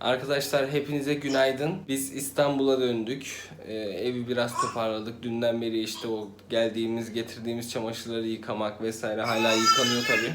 Arkadaşlar hepinize günaydın. Biz İstanbul'a döndük. Ee, evi biraz toparladık. Dünden beri işte o geldiğimiz, getirdiğimiz çamaşırları yıkamak vesaire hala yıkanıyor tabii.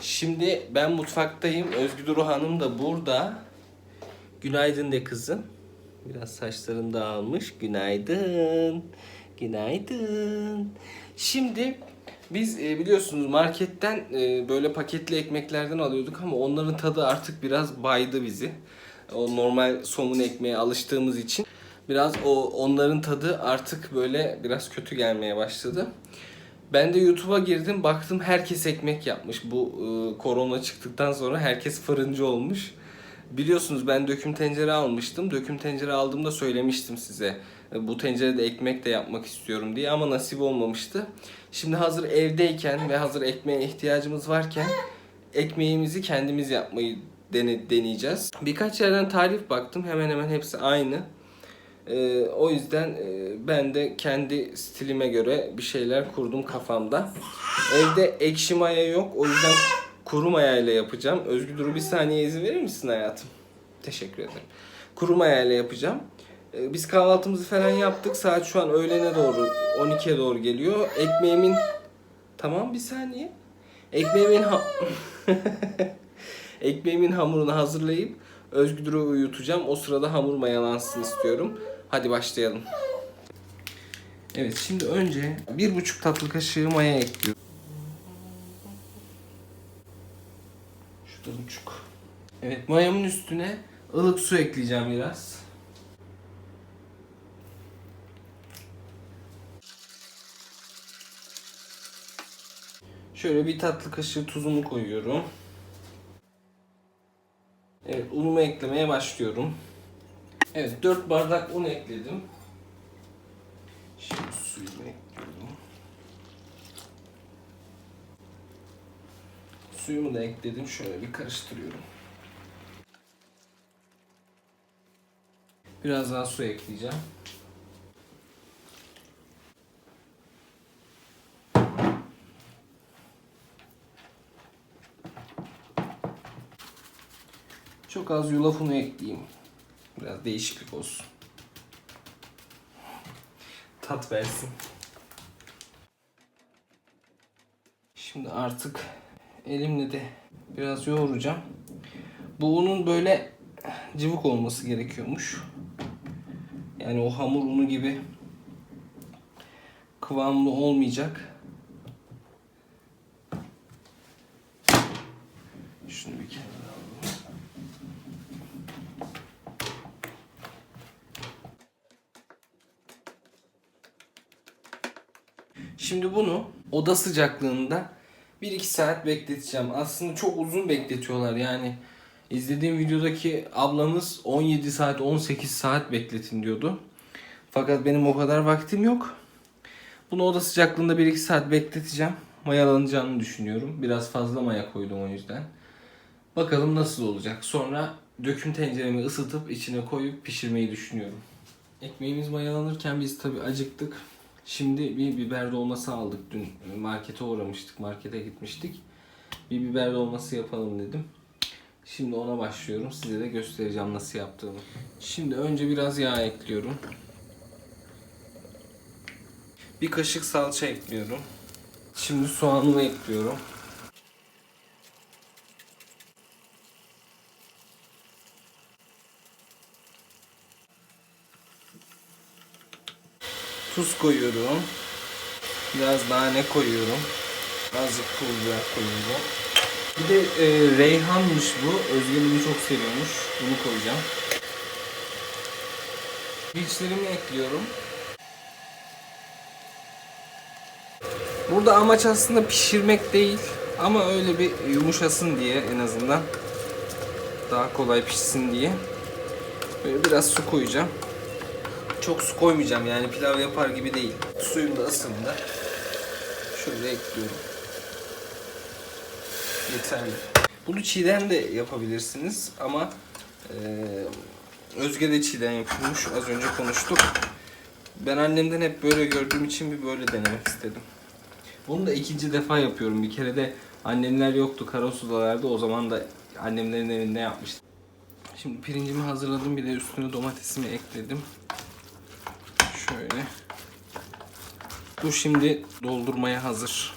Şimdi ben mutfaktayım. Özgür Duru Hanım da burada. Günaydın de kızım. Biraz saçların dağılmış. Günaydın. Günaydın. Şimdi biz e, biliyorsunuz marketten e, böyle paketli ekmeklerden alıyorduk ama onların tadı artık biraz baydı bizi. O normal somun ekmeğe alıştığımız için biraz o onların tadı artık böyle biraz kötü gelmeye başladı. Ben de YouTube'a girdim baktım herkes ekmek yapmış. Bu e, korona çıktıktan sonra herkes fırıncı olmuş. Biliyorsunuz ben döküm tencere almıştım. Döküm tencere aldığımda söylemiştim size. E, Bu tencerede ekmek de yapmak istiyorum diye ama nasip olmamıştı. Şimdi hazır evdeyken ve hazır ekmeğe ihtiyacımız varken ekmeğimizi kendimiz yapmayı dene- deneyeceğiz. Birkaç yerden tarif baktım. Hemen hemen hepsi aynı. Ee, o yüzden e, ben de kendi stilime göre bir şeyler kurdum kafamda. Evde ekşi maya yok. O yüzden kuru maya ile yapacağım. Özgür Duru bir saniye izin verir misin hayatım? Teşekkür ederim. Kuru maya ile yapacağım. Ee, Biz kahvaltımızı falan yaptık. Saat şu an öğlene doğru 12'ye doğru geliyor. Ekmeğimin Tamam bir saniye. Ekmeğimin ha... Ekmeğimin hamurunu hazırlayıp Özgür'ü uyutacağım. O sırada hamur mayalansın istiyorum. Hadi başlayalım. Evet şimdi önce bir buçuk tatlı kaşığı maya ekliyorum. Şurada buçuk. Evet mayamın üstüne ılık su ekleyeceğim biraz. Şöyle bir tatlı kaşığı tuzumu koyuyorum. Evet unumu eklemeye başlıyorum. Evet 4 bardak un ekledim. Şimdi suyumu ekliyorum. Suyumu da ekledim. Şöyle bir karıştırıyorum. Biraz daha su ekleyeceğim. Çok az yulaf unu ekleyeyim. Biraz değişiklik olsun. Tat versin. Şimdi artık elimle de biraz yoğuracağım. Bu unun böyle cıvık olması gerekiyormuş. Yani o hamur unu gibi kıvamlı olmayacak. Şunu bir kenara Şimdi bunu oda sıcaklığında 1-2 saat bekleteceğim. Aslında çok uzun bekletiyorlar yani. izlediğim videodaki ablamız 17 saat 18 saat bekletin diyordu. Fakat benim o kadar vaktim yok. Bunu oda sıcaklığında 1-2 saat bekleteceğim. Mayalanacağını düşünüyorum. Biraz fazla maya koydum o yüzden. Bakalım nasıl olacak. Sonra döküm tenceremi ısıtıp içine koyup pişirmeyi düşünüyorum. Ekmeğimiz mayalanırken biz tabi acıktık. Şimdi bir biber dolması aldık dün. Markete uğramıştık, markete gitmiştik. Bir biber dolması yapalım dedim. Şimdi ona başlıyorum. Size de göstereceğim nasıl yaptığımı. Şimdi önce biraz yağ ekliyorum. Bir kaşık salça ekliyorum. Şimdi soğanımı ekliyorum. Tuz koyuyorum. Biraz nane koyuyorum. Azıcık pul biber koyuyorum. Bir de e, reyhanmış bu. Özge bunu çok seviyormuş. Bunu koyacağım. Pirinçlerimi ekliyorum. Burada amaç aslında pişirmek değil. Ama öyle bir yumuşasın diye en azından. Daha kolay pişsin diye. Böyle biraz su koyacağım. Çok su koymayacağım yani pilav yapar gibi değil. Suyum da ısındı. Şöyle ekliyorum. Yeterli. Bunu çiğden de yapabilirsiniz ama eee Özge de çiğden yapıyormuş. Az önce konuştuk. Ben annemden hep böyle gördüğüm için bir böyle denemek istedim. Bunu da ikinci defa yapıyorum. Bir kere de annemler yoktu. Karasudalardı. O zaman da annemlerin evinde yapmıştım. Şimdi pirincimi hazırladım. Bir de üstüne domatesimi ekledim. Şöyle. Bu şimdi doldurmaya hazır.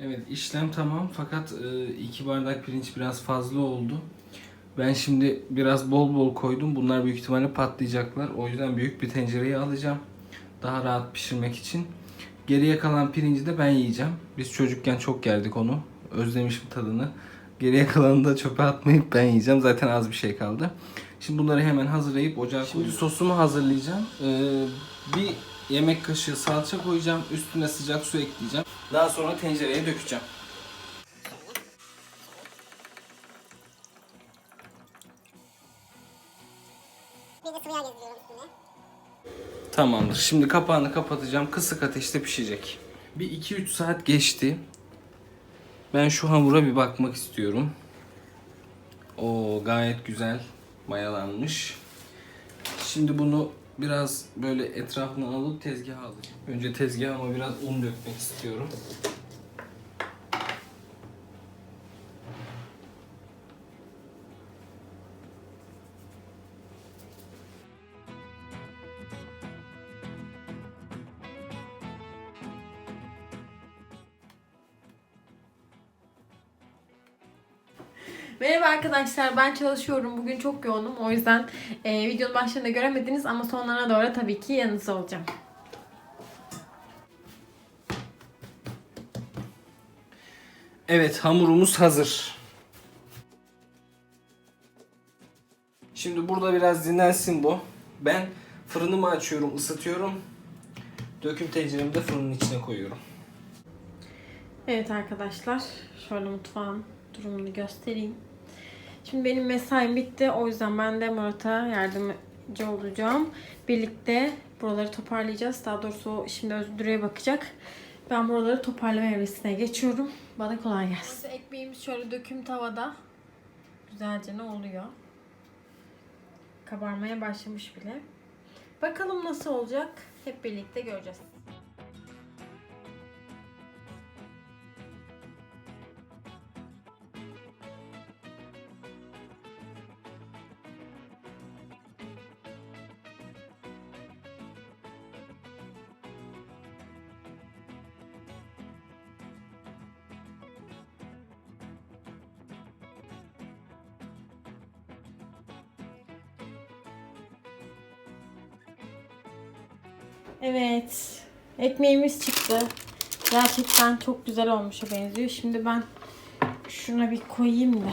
Evet işlem tamam fakat e, iki bardak pirinç biraz fazla oldu. Ben şimdi biraz bol bol koydum. Bunlar büyük ihtimalle patlayacaklar. O yüzden büyük bir tencereye alacağım. Daha rahat pişirmek için. Geriye kalan pirinci de ben yiyeceğim. Biz çocukken çok yerdik onu. Özlemişim tadını. Geriye kalanını da çöpe atmayıp ben yiyeceğim. Zaten az bir şey kaldı. Şimdi bunları hemen hazırlayıp ocağa. Şimdi sosumu hazırlayacağım. Ee, bir yemek kaşığı salça koyacağım. Üstüne sıcak su ekleyeceğim. Daha sonra tencereye dökeceğim. Tamamdır. Şimdi kapağını kapatacağım. Kısık ateşte pişecek. Bir 2-3 saat geçti. Ben şu hamura bir bakmak istiyorum. O gayet güzel mayalanmış. Şimdi bunu biraz böyle etrafına alıp tezgaha alacağım. Önce tezgahıma biraz un dökmek istiyorum. Merhaba arkadaşlar ben çalışıyorum. Bugün çok yoğunum. O yüzden e, videonun başlarında göremediniz ama sonlarına doğru tabii ki yanınızda olacağım. Evet hamurumuz hazır. Şimdi burada biraz dinlensin bu. Ben fırınımı açıyorum, ısıtıyorum. Döküm tenceremi de fırının içine koyuyorum. Evet arkadaşlar şöyle mutfağın durumunu göstereyim. Şimdi benim mesaim bitti. O yüzden ben de Murat'a yardımcı olacağım. Birlikte buraları toparlayacağız. Daha doğrusu şimdi Özgür'e bakacak. Ben buraları toparlama evresine geçiyorum. Bana kolay gelsin. Ekmeğimiz şöyle döküm tavada. Güzelce ne oluyor? Kabarmaya başlamış bile. Bakalım nasıl olacak? Hep birlikte göreceğiz. Evet. Ekmeğimiz çıktı. Gerçekten çok güzel olmuşa benziyor. Şimdi ben şuna bir koyayım da.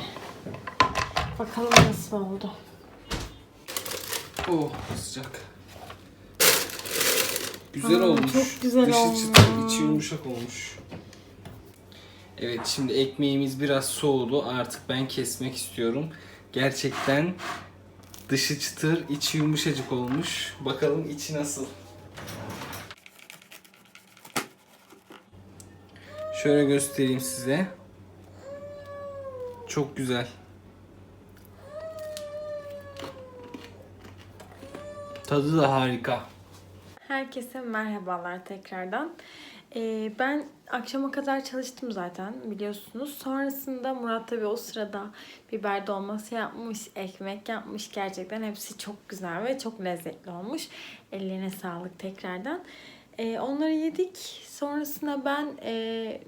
Bakalım nasıl oldu. Oh sıcak. Güzel Aa, olmuş. çok güzel Dışı olmuş. çıtır, içi yumuşak olmuş. Evet şimdi ekmeğimiz biraz soğudu. Artık ben kesmek istiyorum. Gerçekten dışı çıtır, içi yumuşacık olmuş. Bakalım içi nasıl? Şöyle göstereyim size. Çok güzel. Tadı da harika. Herkese merhabalar tekrardan. Ee, ben akşama kadar çalıştım zaten biliyorsunuz. Sonrasında Murat tabii o sırada biber dolması yapmış, ekmek yapmış. Gerçekten hepsi çok güzel ve çok lezzetli olmuş. Ellerine sağlık tekrardan. Ee, onları yedik. Sonrasında ben e,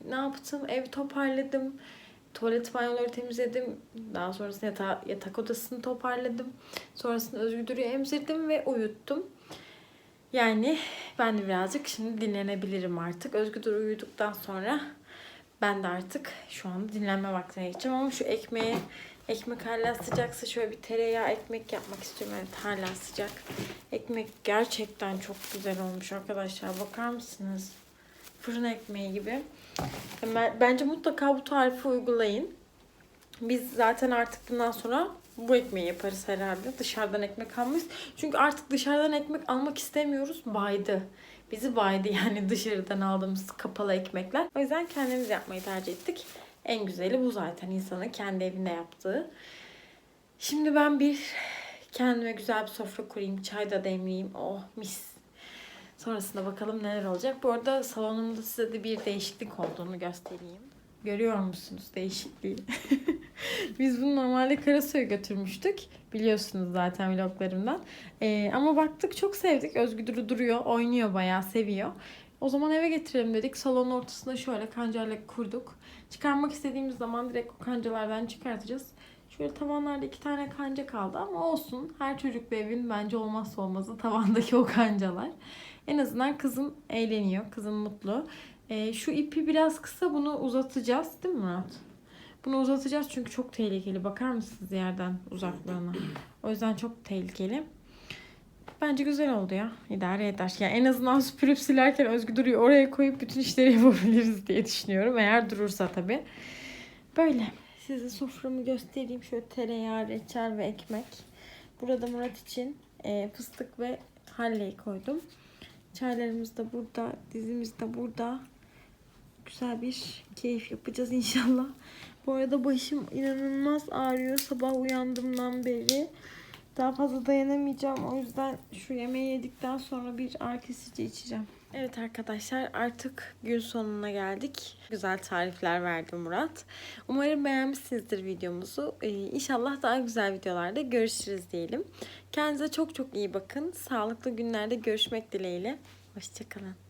ne yaptım? Evi toparladım. Tuvalet banyoları temizledim. Daha sonrasında yata- yatak odasını toparladım. Sonrasında Özgür'ü emzirdim ve uyuttum. Yani ben de birazcık şimdi dinlenebilirim artık. Özgür uyuduktan sonra ben de artık şu anda dinlenme vaktine geçeceğim. Ama şu ekmeğe, ekmek hala sıcaksa şöyle bir tereyağı ekmek yapmak istiyorum. Evet hala sıcak. Ekmek gerçekten çok güzel olmuş arkadaşlar. Bakar mısınız? Fırın ekmeği gibi. Ben- Bence mutlaka bu tarifi uygulayın. Biz zaten artık bundan sonra bu ekmeği yaparız herhalde. Dışarıdan ekmek almayız. Çünkü artık dışarıdan ekmek almak istemiyoruz. Baydı. Bizi baydı yani dışarıdan aldığımız kapalı ekmekler. O yüzden kendimiz yapmayı tercih ettik. En güzeli bu zaten insanın kendi evinde yaptığı. Şimdi ben bir kendime güzel bir sofra kurayım. Çay da demleyeyim. Oh mis. Sonrasında bakalım neler olacak. Bu arada salonumda size de bir değişiklik olduğunu göstereyim. Görüyor musunuz değişikliği? Biz bunu normalde Karasu'ya götürmüştük. Biliyorsunuz zaten vloglarımdan. Ee, ama baktık çok sevdik. Özgür duruyor, oynuyor bayağı, seviyor. O zaman eve getirelim dedik. Salonun ortasına şöyle kancayla kurduk. Çıkarmak istediğimiz zaman direkt o kancalardan çıkartacağız. Şöyle tavanlarda iki tane kanca kaldı ama olsun. Her çocuklu evin bence olmazsa olmazı tavandaki o kancalar. En azından kızım eğleniyor. Kızım mutlu. Ee, şu ipi biraz kısa bunu uzatacağız değil mi Murat? Bunu uzatacağız çünkü çok tehlikeli. Bakar mısınız yerden uzaklığına? O yüzden çok tehlikeli. Bence güzel oldu ya. İdare eder. Yani en azından süpürüp silerken Özgü duruyor. Oraya koyup bütün işleri yapabiliriz diye düşünüyorum. Eğer durursa tabii. Böyle. Size soframı göstereyim. Şöyle tereyağı, reçel ve ekmek. Burada Murat için e, fıstık ve halleyi koydum. Çaylarımız da burada. Dizimiz de burada. Güzel bir keyif yapacağız inşallah. Bu arada başım inanılmaz ağrıyor. Sabah uyandığımdan beri. Daha fazla dayanamayacağım. O yüzden şu yemeği yedikten sonra bir ağrı kesici içeceğim. Evet arkadaşlar artık gün sonuna geldik. Güzel tarifler verdi Murat. Umarım beğenmişsinizdir videomuzu. Ee, inşallah daha güzel videolarda görüşürüz diyelim. Kendinize çok çok iyi bakın. Sağlıklı günlerde görüşmek dileğiyle. Hoşçakalın.